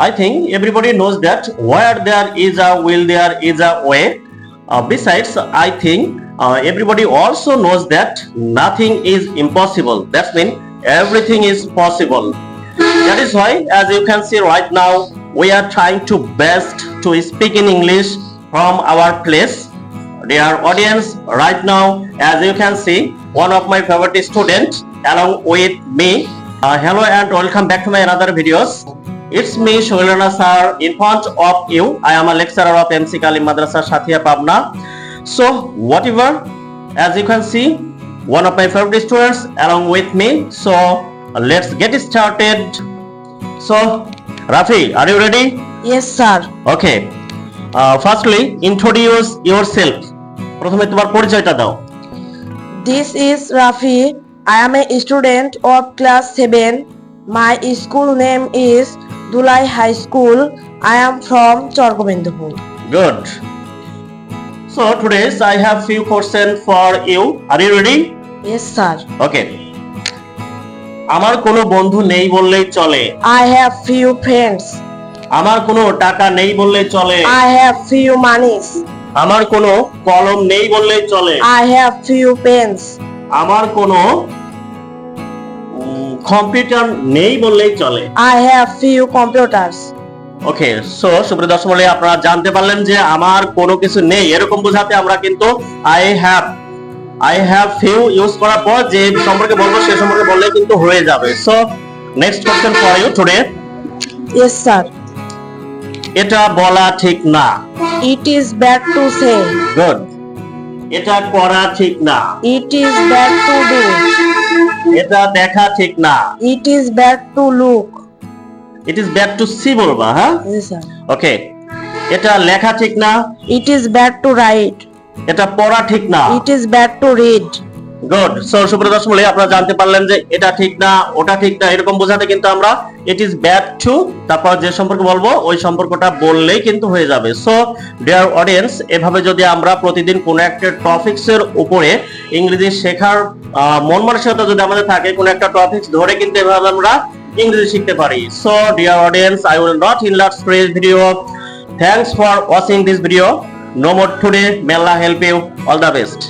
I think everybody knows that where there is a will, there is a way. Uh, besides, I think uh, everybody also knows that nothing is impossible. That means everything is possible. That is why, as you can see right now, we are trying to best to speak in English from our place. Dear audience, right now, as you can see, one of my favorite students along with me. Uh, hello and welcome back to my another videos. It's me, Shoilana sir, in front of you. I am a lecturer of MC Kalim Madrasa Shathia Pabna. So, whatever, as you can see, one of my favorite students along with me. So, let's get started. So, Rafi, are you ready? Yes, sir. Okay. Uh, firstly, introduce yourself. প্রথমে তোমার পরিচয়টা দাও This is Rafi. I am a student of class 7. My school name is Dulai High School. I am from Chorgobindpur. Good. So today I have few questions for you. Are you ready? Yes, sir. Okay. আমার কোনো বন্ধু নেই বললেই চলে I have few friends. আমার কোনো টাকা নেই বললেই চলে I have few monies. আমার কোনো কলম নেই বললেই চলে I have few pens. আমার কোনো কম্পিউটার নেই বললেই চলে। I have few computers. Okay so সুপ্রিয় দর্শক মণ্ডলী, আপনারা জানতে পারলেন যে আমার কোনো কিছু নেই। এরকম বোঝাতে আমরা কিন্তু I have I have few use করার পর যে সম্পর্কে বলব সে সম্পর্কে বললে কিন্তু হয়ে যাবে। So next question for you today Yes, sir. এটা বলা ঠিক না। It is bad to say good এটা করা ঠিক না। ইট ইজ bad টু do. এটা দেখা ঠিক না It is bad to look. It is bad to see বলবা হ্যাঁ. ওকে এটা লেখা ঠিক না It is bad to write. এটা পড়া ঠিক না It is bad to read. Good so সুপ্রিয় দর্শক আপনারা জানতে পারলেন যে এটা ঠিক না ওটা ঠিক না এরকম বোঝাতে কিন্তু আমরা ইট ইজ ব্যাড টু তারপর যে সম্পর্কে বলব ওই সম্পর্কটা বললেই কিন্তু হয়ে যাবে সো ডিয়ার অডিয়েন্স এভাবে যদি আমরা প্রতিদিন কোনো একটা টপিকস এর উপরে ইংরেজি শেখার মন মানসিকতা যদি আমাদের থাকে, কোনো একটা টপিক ধরে কিন্তু এভাবে আমরা ইংরেজি শিখতে পারি। So dear audience I will not in last today's video thanks for watching this video no more today মেলা help you all the best